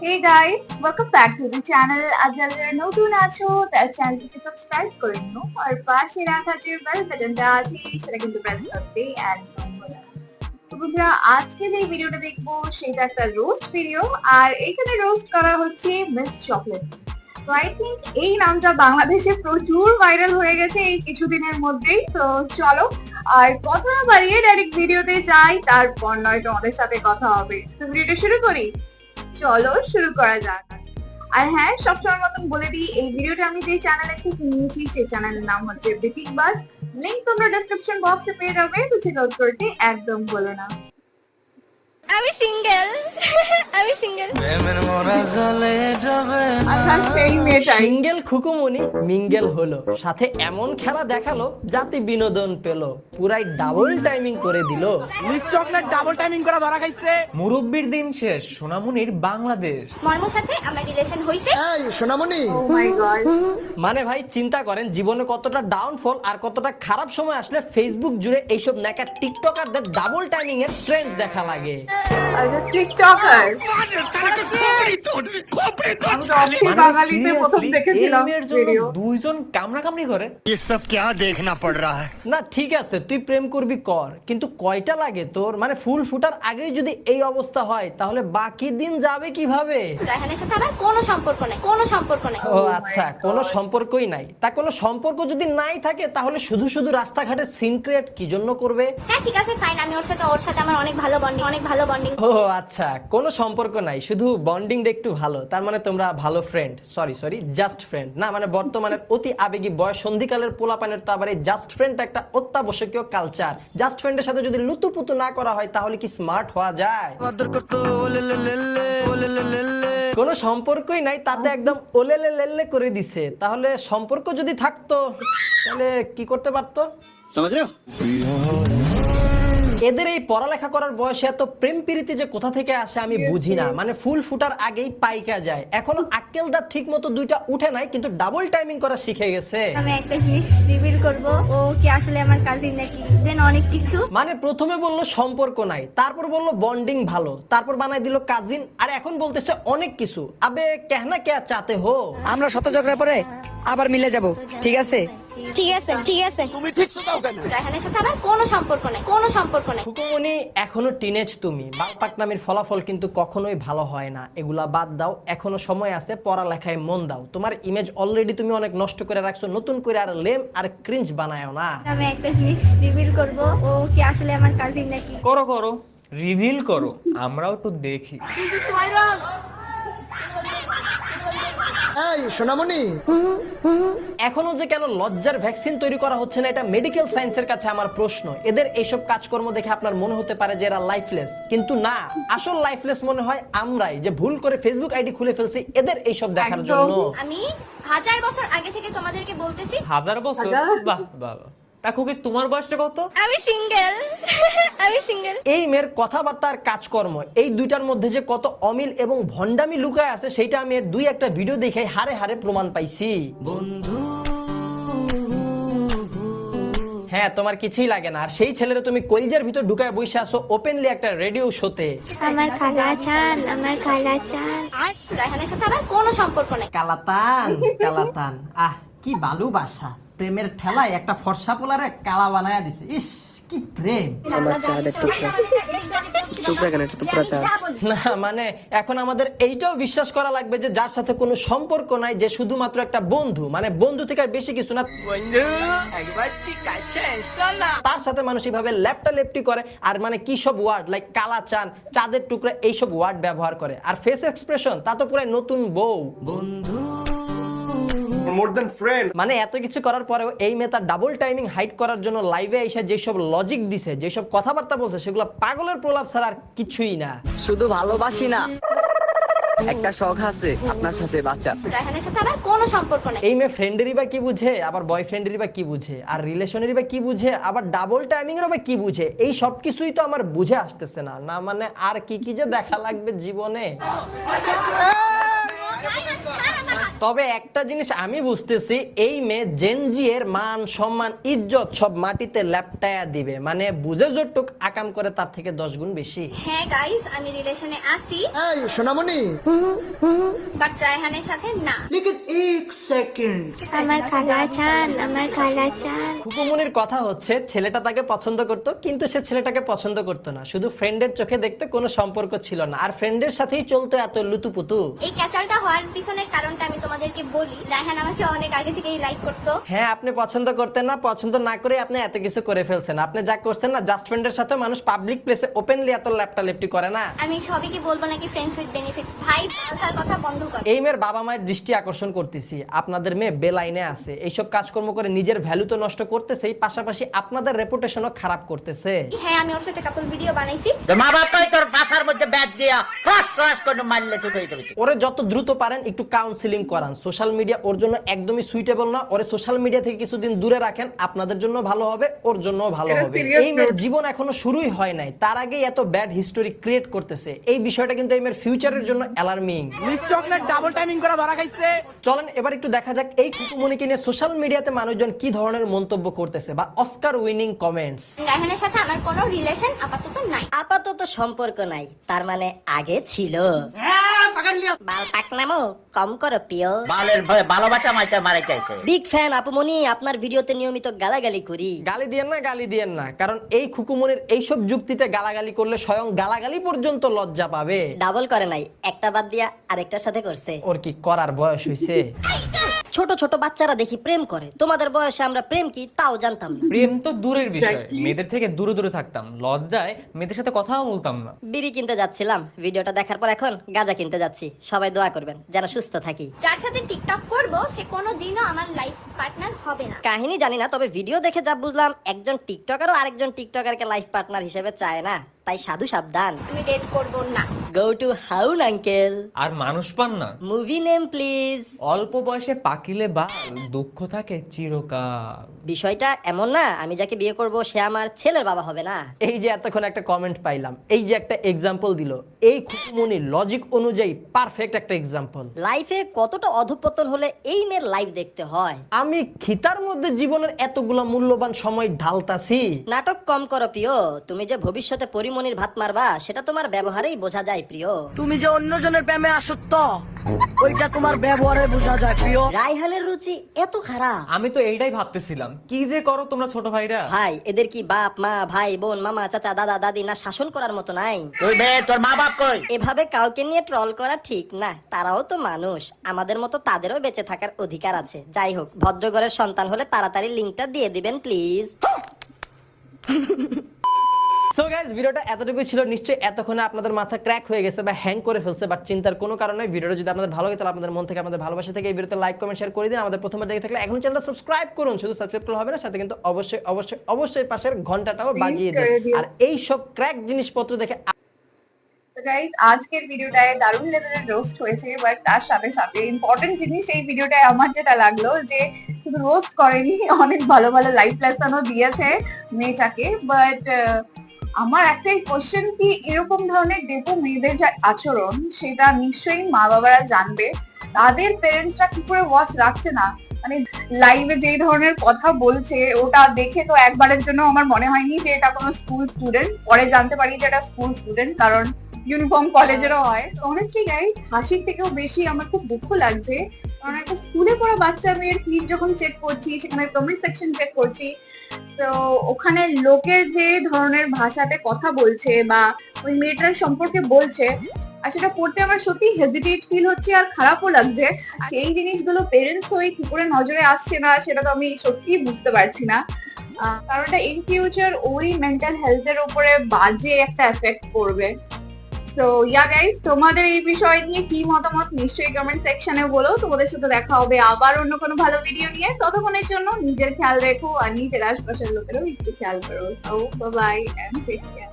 Hey guys welcome back to the channel আজ যারা নতুন আছো তার চ্যানেলটিকে সাবস্ক্রাইব করে নিও আর পাশে রাখা যে বেল বাটনটা আছে সেটা কিন্তু প্রেস করতে। তো বন্ধুরা আজকে যে ভিডিওটা দেখব সেটা একটা রোস্ট ভিডিও আর এখানে রোস্ট করা হচ্ছে মিস চকলেট তো আই থিঙ্ক এই নামটা বাংলাদেশে প্রচুর ভাইরাল হয়ে গেছে এই কিছুদিনের মধ্যেই তো চলো আর কথা বাড়িয়ে ডাইরেক্ট ভিডিওতে যাই তারপর নয় তোমাদের সাথে কথা হবে তো ভিডিওটা শুরু করি চলো শুরু করা যাক। আর হ্যাঁ সবসময় মতন বলে দিই, এই ভিডিওটা আমি যে চ্যানেলে থেকে নিয়েছি সেই চ্যানেলের নাম হচ্ছে বিপিক বাস লিঙ্ক তোমরা ডেসক্রিপশন বক্সে পেয়ে যাবে, তো চেক আউট করতে একদম বলো না। আমি সিঙ্গেল। আমি সিঙ্গেল। আচ্ছা সেই মেয়েটাই। সিঙ্গেল খুকুমনি মিঙ্গেল হলো। সাথে এমন খেলা দেখাল জাতি বিনোদন পেল। পুরাই ডাবল টাইমিং করে দিল। মিস চকলেট ডাবল টাইমিং করা ধরা খাইছে। মুরব্বির দিন শেষ সোনামনির বাংলাদেশ। মর্মর সাথে আমার রিলেশন হইছে। এই সোনামণি ও মাই গড মানে ভাই চিন্তা করেন জীবনে কতটা ডাউনফল আর কতটা খারাপ সময় আসলে ফেসবুক জুড়ে এইসব নাকা টিকটকারদের ডাবল টাইমিং এর ট্রেন্ড দেখা লাগে। আচ্ছা টিকটকার আমি তো অস্থির বাঙালিতে প্রথম seriously, দেখেছিলাম এই মেয়ের জন্য ভিডিও দুইজন কামড়া কামড়ি করে ये सब क्या देखना पड़ रहा है না ঠিক আছে তুই প্রেম করবি কর কিন্তু কয়টা লাগে তোর মানে ফুল ফুটার আগেই যদি এই অবস্থা হয় তাহলে বাকি দিন যাবে কিভাবে রায়হানের সাথে আমার কোনো সম্পর্ক নাই কোনো সম্পর্ক নাই ও আচ্ছা কোনো সম্পর্কই নাই তা কোনো সম্পর্ক যদি নাই থাকে তাহলে শুধু শুধু রাস্তাঘাটে সিন ক্রিয়েট কি জন্য করবে হ্যাঁ ঠিক আছে ফাইন আমি ওর সাথে ওর সাথে আমার অনেক ভালো বন্ডিং অনেক ভালো বন্ডিং ও আচ্ছা কোনো সম্পর্ক নাই শুধু বন্ডিংটা একটু ভালো তার মানে তোমরা ভালো friend sorry sorry just friend না মানে বর্তমানের অতি আবেগী বয়স সন্ধিকালের পোলাপানের তো আবার এই জাস্ট ফ্রেন্ড একটা অত্যাবশ্যকীয় কালচার জাস্ট ফ্রেন্ডের সাথে যদি লুতুপুতু না করা হয় তাহলে কি স্মার্ট হওয়া যায়? কোনো সম্পর্কই নাই তাতে একদম ওলেলে লেল্লে করে দিছে তাহলে সম্পর্ক যদি থাকতো তাহলে কি করতে পারতো? সমাজ এদের এই পড়ালেখা করার বয়সে এত প্রেম প্রীতি যে কোথা থেকে আসে আমি বুঝি না মানে ফুল ফুটার আগেই পাইকা যায়। এখনও আক্কেল দাঁত ঠিক মতো দুইটা উঠে নাই কিন্তু ডাবল টাইমিং করা শিখে গেছে। আমি একটা জিনিস রিভিল করব ও কি আসলে আমার কাজিন নাকি? দেন অনেক কিছু। মানে প্রথমে বলল সম্পর্ক নাই তারপর বলল বন্ডিং ভালো তারপর বানাই দিল কাজিন আর এখন বলতেছে অনেক কিছু। আবে কেহনা কে চাতে হো। আমরা শত ঝগড়ার পরে আবার মিলে যাব ঠিক আছে? ঠিক আছে ঠিক আছে। তুমি ঠিক শুধাও কেন? রায়হানের সাথে আমার কোনো সম্পর্ক নাই কোনো সম্পর্ক নাই। হুকুমনি এখনও টিনেজ তুমি। বালপাকনামির ফলাফল কিন্তু কখনোই ভালো হয় না। এগুলা বাদ দাও এখনও সময় আছে পড়ালেখায় মন দাও। তোমার ইমেজ অলরেডি তুমি অনেক নষ্ট করে রাখছো নতুন করে আর লেম আর ক্রিঞ্জ বানায়ও না। আমি একটা জিনিস রিভিল করব ও কি আসলে আমার কাজিন নাকি? করো করো। রিভিল করো আমরাও একটু দেখি। এই সোনামণি। এখনও যে কেন লজ্জার ভ্যাকসিন তৈরি করা হচ্ছে না এটা মেডিকেল সায়েন্সের কাছে আমার প্রশ্ন। এদের এইসব কাজকর্ম দেখে আপনার মনে হতে পারে যে এরা লাইফলেস কিন্তু না আসল লাইফলেস মনে হয় আমরাই যে ভুল করে ফেসবুক আইডি খুলে ফেলছি এদের এইসব দেখার জন্য। আমি হাজার বছর আগে থেকে তোমাদেরকে বলতেছি হাজার বছর? বাহ বাহ। তা খুকি তোমার বয়সটা কত? আমি সিঙ্গেল। আমি সিঙ্গেল। এই মেয়ের কথাবার্তা আর কাজকর্ম এই দুইটার মধ্যে যে কত অমিল এবং ভণ্ডামি লুকায় আছে সেটা আমি এর দুই একটা ভিডিও দেখে হারে হারে প্রমাণ পাইছি। হ্যাঁ তোমার কিছুই লাগে না। আর সেই ছেলেরা তুমি কলজের ভিতর ঢুকায় বসে আসো ওপেনলি একটা রেডিও শোতে আমার খালা চান আমার খালা চান। আর রায়হানের সাথে আমার কোনো সম্পর্ক নাই। কালাতান কালাতান। আহ কি ভালোবাসা প্রেমের ঠেলায় একটা ফর্সা পোলারে কালা বানায়া দিছে। ইস কি প্রেম। আমার চাঁদের টুকরা টুকরা কেন এটা তো পুরো চাঁদ না মানে এখন আমাদের এইটাও বিশ্বাস করা লাগবে যে যার সাথে কোনো সম্পর্ক নাই যে শুধুমাত্র একটা বন্ধু মানে বন্ধু থেকে আর বেশি কিছু না। তার সাথে মানুষ এইভাবে ল্যাপটা লেপটি করে আর মানে কি সব ওয়ার্ড লাইক কালা চান চাঁদের টুকরা এইসব ওয়ার্ড ব্যবহার করে। আর ফেস এক্সপ্রেশন তা তো পুরো নতুন বউ। মানে এত কিছু করার পরেও এই মেয়ে তার ডাবল টাইমিং হাইড করার জন্য লাইভে এসে যেসব লজিক দিছে যেসব কথাবার্তা বলছে সেগুলো পাগলের প্রলাপ ছাড়া আর কিছুই না। শুধু ভালোবাসি না। একটা শখ আছে আপনার সাথে বাচ্চা রায়হানের সাথে আমার কোনো সম্পর্ক নাই। এই মেয়ে ফ্রেন্ডেরই বা কি বুঝে আবার বয়ফ্রেন্ডেরই বা কি বুঝে আর রিলেশনেরই বা কি বুঝে আবার ডাবল টাইমিং এরও বা কি বুঝে এই সব কিছুই তো আমার বুঝে আসতেছে না। না মানে আর কি কি যে দেখা লাগবে জীবনে? তবে একটা জিনিস আমি বুঝতেছি এই মেয়ে জেনজি এর মান সম্মান ইজ্জত সব মাটিতে ল্যাপটায়া দিবে। মানে বুঝে যতটুক আকাম করে তার থেকে দশ গুণ বেশি। হ্যাঁ গাইস আমি রিলেশনে আছি। এই সোনামণি। বাট রায়হানের সাথে না। আমার খালা চান আমার খালা চান। খুকুমনির কথা হচ্ছে ছেলেটা তাকে পছন্দ করত কিন্তু সে ছেলেটাকে পছন্দ করতো না। শুধু ফ্রেন্ডের চোখে দেখতে কোনো সম্পর্ক ছিল না। আর ফ্রেন্ডের সাথেই চলতো এত লুতুপুতু। এই ক্যাচালটা হওয়ার পিছনের কারণটা আমি তোমাদেরকে বলি রায়হান আমাকে অনেক আগে থেকেই লাইক করতো। হ্যাঁ আপনি পছন্দ করতেন না পছন্দ না করে আপনি এত কিছু করে ফেলছেন। আপনি যা করছেন না জাস্ট ফ্রেন্ডের সাথে মানুষ পাবলিক প্লেসে ওপেনলি এত ল্যাপটা লেপটি করে না। আমি সবই কি বলব নাকি ফ্রেন্ডস উইথ বেনিফিটস ভাই বালসার কথা বন্ধ কর। এই মেয়ের বাবা মায়ের দৃষ্টি আকর্ষণ করতেছি। আপনাদের মেয়ে বেলাইনে আছে। এইসব কাজকর্ম করে নিজের ভ্যালু তো নষ্ট করতেছেই পাশাপাশি আপনাদের রেপুটেশনও খারাপ করতেছে। হ্যাঁ আমি ওর সাথে কাপল ভিডিও বানাইছি। মা বাবাই তোর বাসার মধ্যে ব্যাগ দিয়া ফ্রাস ফ্রাস করে মারলে তুই হয়ে যাবে। ওরে যত দ্রুত পারেন একটু কাউন্সিলিং করান। সোশ্যাল মিডিয়া ওর জন্য একদমই সুইটেবল না। ওরে সোশ্যাল মিডিয়া থেকে কিছুদিন দূরে রাখেন। আপনাদের জন্য ভালো হবে ওর জন্য ভালো হবে। এই মেয়ের জীবন এখনও শুরুই হয় নাই। তার আগেই এত ব্যাড হিস্টোরি ক্রিয়েট করতেছে। এই বিষয়টা কিন্তু এই মেয়ের ফিউচারের জন্য অ্যালার্মিং চকলেট ডাবল টাইমিং করে ধরা খাইছে। চলেন এবার একটু দেখা যাক এই কুকুমনিকে নিয়ে সোশ্যাল মিডিয়াতে মানুষজন কি ধরনের মন্তব্য করতেছে বা অস্কার উইনিং কমেন্টস রায়হানের সাথে আমার কোনো রিলেশন আপাতত নাই। আপাতত সম্পর্ক নাই। তার মানে আগে ছিল। বাল পাকনামো কম করো প্রিয়। বালের ভয়ে ভালোবাসা মাইতে মারা চাইছে বিগ ফ্যান আপুমনি আপনার ভিডিওতে নিয়মিত গালাগালি করি। গালি দিয়েন না গালি দিয়েন না কারণ এই খুকুমনির এইসব যুক্তিতে গালাগালি করলে স্বয়ং গালাগালি পর্যন্ত লজ্জা পাবে। ডাবল করে নাই একটা বাদ দিয়া আরেকটার সাথে করছে। ওর কি করার বয়স হয়েছে ছোট ছোট বাচ্চারা দেখি প্রেম করে। তোমাদের বয়সে আমরা প্রেম কি তাও জানতাম না। প্রেম তো দূরের বিষয়। মেয়েদের থেকে দূরে দূরে থাকতাম। লজ্জায় মেয়েদের সাথে কথাও বলতাম না। বিড়ি কিনতে যাচ্ছিলাম। ভিডিওটা দেখার পর এখন গাঁজা কিনতে যাচ্ছি। সবাই দোয়া করবেন যেন সুস্থ থাকি। যার সাথে টিকটক করব সে কোনো দিনও আমার লাইফ পার্টনার হবে না। কাহিনী জানি না তবে ভিডিও দেখে যা বুঝলাম একজন টিকটকারও আরেকজন টিকটকারকে লাইফ পার্টনার হিসেবে চায় না। তাই সাধু সাবধান। আমি ডেট করব না। গো টু হাউন আঙ্কেল আর মানুষ পান না। মুভি নেম প্লিজ অল্প বয়সে পাকিলে বাল দুঃখ থাকে চিরকাল। বিষয়টা এমন না আমি যাকে বিয়ে করব সে আমার ছেলের বাবা হবে না। এই যে এতক্ষণ একটা কমেন্ট পাইলাম এই যে একটা এক্সাম্পল দিল এই খুকুমনি লজিক অনুযায়ী পারফেক্ট একটা এক্সাম্পল লাইফে কতটা অধপতন হলে এই মেয়ের লাইফ দেখতে হয়? আমি খিতার মধ্যে জীবনের এতগুলা মূল্যবান সময় ঢালতাছি। নাটক কম করো প্রিয়। তুমি যে ভবিষ্যতে পরিমণির ভাত মারবা সেটা তোমার ব্যবহারেই বোঝা যায় প্রিয়। তুমি যে অন্যজনের প্রেমে আসক্ত ওইটা তোমার ব্যবহারে বোঝা যায় প্রিয়। রাইহানের রুচি এত খারাপ। আমি তো এইটাই ভাবতেছিলাম। কি যে করো তোমরা ছোট ভাইরা? ভাই এদের কি বাপ মা ভাই বোন মামা চাচা দাদা দাদি না শাসন করার মতো নাই? তুই বে তোর মা বাপ কই? এভাবে কাউকে নিয়ে ট্রল করা ঠিক না। তারাও তো মানুষ। আমাদের মতো তাদেরও বেঁচে থাকার অধিকার আছে। যাই হোক ভদ্রঘরের সন্তান হলে তাড়াতাড়ি লিঙ্কটা দিয়ে দিবেন প্লিজ। সো গাইজ ভিডিওটা এতটুকু ছিল। নিশ্চয়ই এতক্ষণে আপনাদের মাথা ক্র্যাক হয়ে গেছে বা হ্যাং করে ফেলছে বাট চিন্তার কোনো কারণে ভিডিওটা যদি আপনাদের ভালো লাগে তাহলে আপনাদের মন থেকে আপনাদের ভালোবাসা থেকে এই ভিডিওতে লাইক কমেন্ট শেয়ার করে দিন। আমাদের প্রথমবার দেখে থাকলে এখন চ্যানেলটা সাবস্ক্রাইব করুন। শুধু সাবস্ক্রাইব করলে হবে না সাথে কিন্তু অবশ্যই অবশ্যই অবশ্যই পাশের ঘন্টাটাও বাজিয়ে দিন। আর এই সব ক্র্যাক জিনিসপত্র দেখে গাইজ আজকের ভিডিওটায় দারুণ লেভেলের রোস্ট হয়েছে বাট তার সাথে সাথে ইম্পর্টেন্ট জিনিস এই ভিডিওটায় আমার যেটা লাগল যে শুধু রোস্ট করেনি অনেক ভালো ভালো লাইফ লেসনও দিয়েছে মেয়েটাকে বাট আমার একটাই কোশ্চেন কি, এরকম ধরনের ডেপো মেয়েদের যে আচরণ, সেটা নিশ্চয়ই মা বাবারা জানবে। তাদের পেরেন্টসরা কি করে ওয়াচ রাখছে না? মানে লাইভে যেই ধরনের কথা বলছে, ওটা দেখে তো একবারের জন্য আমার মনে হয়নি যে এটা কোনো স্কুল স্টুডেন্ট পরে জানতে পারি যে এটা স্কুল স্টুডেন্ট কারণ ইউনিফর্ম কলেজেরও হয়। অনেস্টলি গাইস হাসির থেকেও বেশি আমার খুব দুঃখ লাগছে। কারণ একটা স্কুলে পড়া বাচ্চা মেয়ের ফিড যখন চেক করছি, সেখানে কমেন্ট সেকশন চেক করছি, তো ওখানে লোকের যে ধরনের ভাষাতে কথা বলছে বা ওই মেয়েটার সম্পর্কে বলছে, আর সেটা পড়তে আমার সত্যি হেজিটেট ফিল হচ্ছে আর খারাপও লাগছে। সেই জিনিসগুলো পেরেন্টস হয়ে কি করে নজরে আসছে না, সেটা তো আমি সত্যিই বুঝতে পারছি না। কারণ এটা ইন ফিউচার ওরই মেন্টাল হেলথের উপরে বাজে একটা এফেক্ট করবে সো ইয়া গাইস তোমাদের এই বিষয় নিয়ে কি মতামত নিশ্চয়ই কমেন্ট সেকশনে বলো। তোমাদের সাথে দেখা হবে আবার অন্য কোনো ভালো ভিডিও নিয়ে। ততক্ষণের জন্য নিজের খেয়াল রেখো আর নিজের আশপাশের লোকেরও একটু খেয়াল করো। So bye take care